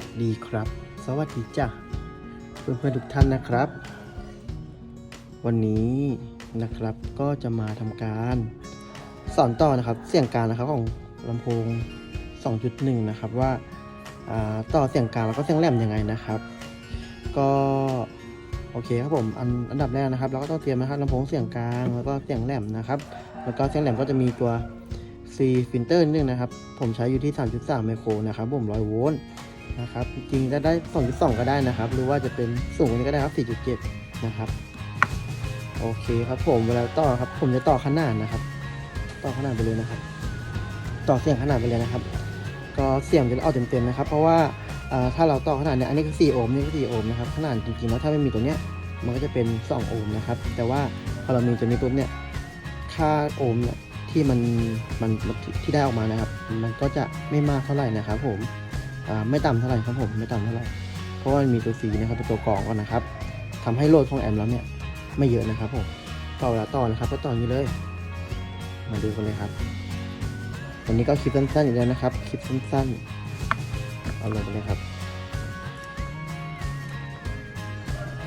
สดีครับ สวัสดีจ้ะเพื่อนๆทุกท่านนะครับ วันนี้นะครับก็จะมาทำการสอนต่อนะครับเสียงกลางนะครับของลำโพง 2.1 นะครับว่าาต่อเสียงกลางแล้วก็เสียงแหลมยังไงนะครับ ก็โอเคครับผมอันอันดับแรกนะครับ เราก็ต้องเตรียมนะครับลำโพงเสียงกลางแล้วก็เสียงแหลมนะครับ แล้วก็เสียงแหลมก็จะมีตัว C filter นึงนะครับ ผมใช้อยู่ที่ 3.3 ไมโครนะครับผม100โวลต์ นะครับ จริงๆจะได้2.2 ก็ได้นะครับ หรือว่าจะเป็นสูงกว่านี้ก็ได้ครับ4.7 นะครับ โอเคครับผมเวลาต่อครับ ผมจะต่อขนาดนะครับ ต่อขนาดไปเลยนะครับ ต่อเสียงขนาดไปเลยนะครับ ก็เสียงจะออกเต็มๆนะครับ เพราะว่าถ้าเราต่อขนาดเนี้ยอันนี้คือ4โอห์มนี่คือ4โอห์มนะครับขนาดจริงๆแล้วถ้าไม่มีตัวเนี้ยมันก็จะเป็น 2 โอห์มนะครับ แต่ว่าพอเรามีตัวนี้ปุ๊บเนี่ยค่าโอห์มเนี่ยที่มันมันที่ได้ออกมานะครับ มันก็จะไม่มากเท่าไหร่นะครับผม ไม่ต่ำเท่าไหร่ครับผมไม่ต่ำเท่าไหร่เพราะว่ามันมีตัวสีนะครับเป็นตัวกรองก่อนนะครับทำให้โหลดของแอมป์แล้วเนี่ยไม่เยอะนะครับผมต่อเวลาต่อนะครับก็ต่ออย่างนี้เลย มาดูกันเลยครับวันนี้ก็คลิปสั้นๆอีกแล้วนะครับคลิปสั้นๆเอาลงไปเลยครับ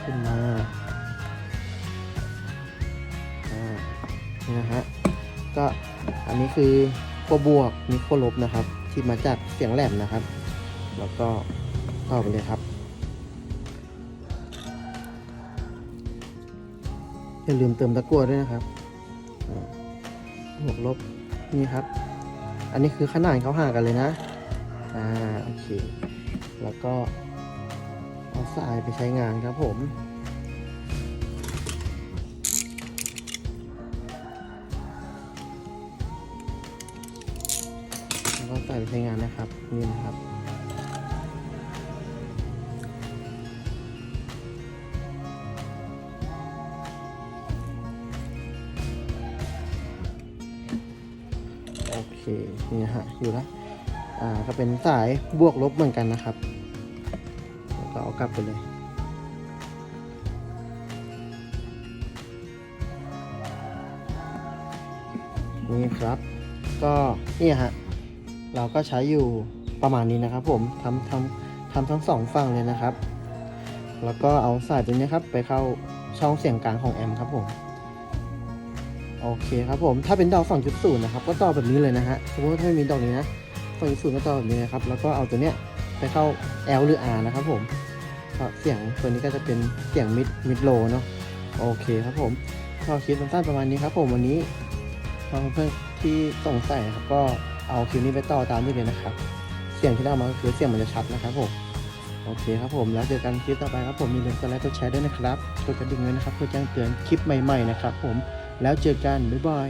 ขึ้นมาอ่านี่นะฮะก็อันนี้คือขั้วบวกนี่ขั้วลบนะครับ ที่มาจากเสียงแหลมนะครับ แล้วก็ต่อไปเลยครับ อย่าลืมเติมตะกั่วด้วยนะครับอ่าบวกลบนี่ครับ อันนี้คือขนาดเขาห่างกันเลยนะ อ่าโอเค แล้วก็เอาสายไปใช้งานครับผมแล้วก็ใส่ไปใช้งานนะครับ นี่นะครับ เคนี่นะฮะอยู่แล้วอ่าก็เป็นสายบวกลบเหมือนกันนะครับแล้วก็เอากลับไปเลยนี่ครับ ก็นี่ฮะเราก็ใช้อยู่ประมาณนี้นะครับ ผมทำทำทำทั้งสองฝั่งเลยนะครับ แล้วก็เอาสายตัวนี้ครับ ไปเข้าช่องเสียงกลางของแอมป์ครับผม โอเคครับผม ถ้าเป็นดอก2.0นะครับ ก็ต่อแบบนี้เลยนะฮะ สมมติว่าถ้าไม่มีดอกนี้นะ2.0ก็ต่อแบบนี้นะครับ แล้วก็เอาตัวเนี้ยไปเข้า L หรือ R นะครับผมก็เสียงตัวนี้ก็จะเป็นเสียงมิดมิดโลเนาะ โอเคครับผมก็คลิปสั้นๆประมาณนี้ครับผมวันนี้เพื่อนๆที่สงสัยครับก็เอาคลิปนี้ไปต่อตามได้เลยนะครับ เสียงที่ได้มาก็คือเสียงมันจะชัดนะครับผม โอเคครับผม แล้วเจอกันคลิปต่อไปครับผม มีเลืมกดไลค์กดแชร์ด้วยนะครับ กดกระดิ่งด้วยนะครับเพื่อแจ้งเตือนคลิปใหม่ๆนะครับผม แล้วเจอกัน บ๊ายบาย